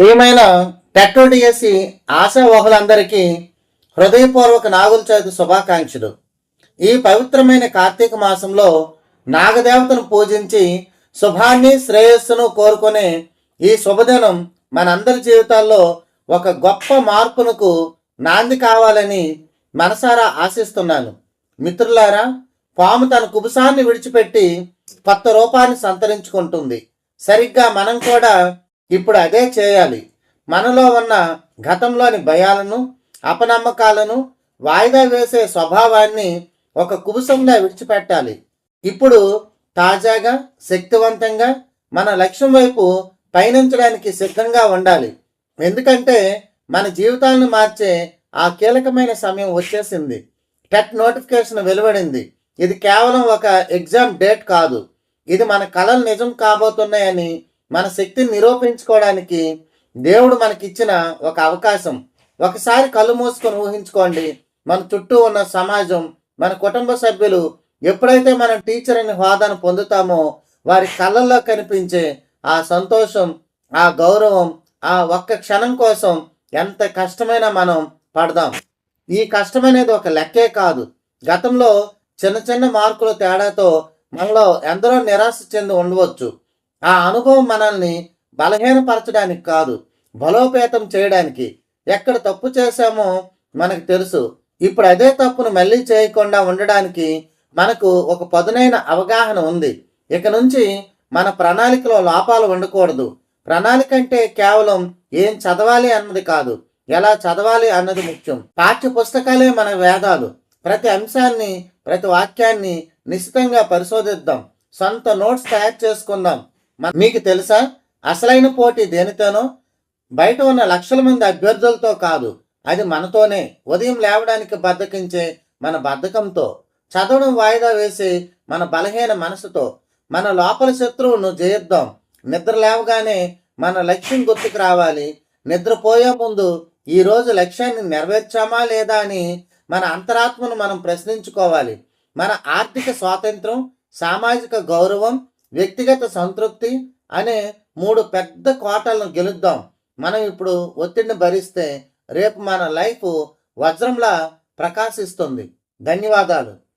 ప్రియమైన టెట్టోడిఎస్సి ఆశావహులందరికీ హృదయపూర్వక నాగుల చవితి శుభాకాంక్షలు. ఈ పవిత్రమైన కార్తీక మాసంలో నాగదేవతను పూజించి శుభాన్ని శ్రేయస్సును కోరుకునే ఈ శుభదినం మనందరి జీవితాల్లో ఒక గొప్ప మార్పునకు నాంది కావాలని మనసారా ఆశిస్తున్నాను. మిత్రులారా పాము తన కుబుసాన్ని విడిచిపెట్టి కొత్త రూపాన్ని సంతరించుకుంటుంది. సరిగ్గా మనం కూడా ఇప్పుడు అదే చేయాలి. మనలో ఉన్న గతంలోని భయాలను అపనమ్మకాలను వాయిదా వేసే స్వభావాన్ని ఒక కుబుసంగా విడిచిపెట్టాలి. ఇప్పుడు తాజాగా శక్తివంతంగా మన లక్ష్యం వైపు పయనించడానికి సిద్ధంగా ఉండాలి. ఎందుకంటే మన జీవితాలను మార్చే ఆ కీలకమైన సమయం వచ్చేసింది. టెట్ నోటిఫికేషన్ వెలువడింది. ఇది కేవలం ఒక ఎగ్జామ్ డేట్ కాదు. ఇది మన కళలు నిజం కాబోతున్నాయని మన శక్తిని నిరూపించుకోవడానికి దేవుడు మనకిచ్చిన ఒక అవకాశం. ఒకసారి కళ్ళు మూసుకొని ఊహించుకోండి. మన చుట్టూ ఉన్న సమాజం మన కుటుంబ సభ్యులు ఎప్పుడైతే మనం టీచర్ అనే హోదాను పొందుతామో వారి కళ్ళల్లో కనిపించే ఆ సంతోషం ఆ గౌరవం ఆ ఒక్క క్షణం కోసం ఎంత కష్టమైనా మనం పడదాం. ఈ కష్టం అనేది ఒక లెక్కే కాదు. గతంలో చిన్న చిన్న మార్కుల తేడాతో మనలో ఎందరో నిరాశ చెంది ఉండవచ్చు. ఆ అనుభవం మనల్ని బలహీనపరచడానికి కాదు బలోపేతం చేయడానికి ఎక్కడ తప్పు చేశామో మనకు తెలుసు. ఇప్పుడు అదే తప్పును మళ్ళీ చేయకుండా ఉండడానికి మనకు ఒక పదునైన అవగాహన ఉంది. ఇక నుంచి మన ప్రణాళికలో లోపాలు ఉండకూడదు. ప్రణాళిక అంటే కేవలం ఏం చదవాలి అన్నది కాదు. ఎలా చదవాలి అన్నది ముఖ్యం. పాఠ్య పుస్తకాలే మన వేదాలు. ప్రతి అంశాన్ని ప్రతి వాక్యాన్ని నిశ్చితంగా పరిశోధిద్దాం. సొంత నోట్స్ తయారు చేసుకుందాం. మీకు తెలుసా? అసలైన పోటీ దేనితోనో? బయట ఉన్న లక్షల మంది అభ్యర్థులతో కాదు. అది మనతోనే. ఉదయం లేవడానికి బద్దకించే మన బద్ధకంతో. చదవడం వాయిదా వేసి మన బలహీన మనసుతో. మన లోపల శత్రువును జయిద్దాం. నిద్ర లేవగానే మన లక్ష్యం గుర్తుకు రావాలి. నిద్రపోయే ముందు ఈరోజు లక్ష్యాన్ని నెరవేర్చామా లేదా అని మన అంతరాత్మను మనం ప్రశ్నించుకోవాలి. మన ఆర్థిక స్వాతంత్రం సామాజిక గౌరవం వ్యక్తిగత సంతృప్తి అనే మూడు పెద్ద కోటలను గెలుద్దాం. మనం ఇప్పుడు ఒత్తిడిని భరిస్తే రేపు మన లైఫ్ వజ్రంలా ప్రకాశిస్తుంది. ధన్యవాదాలు.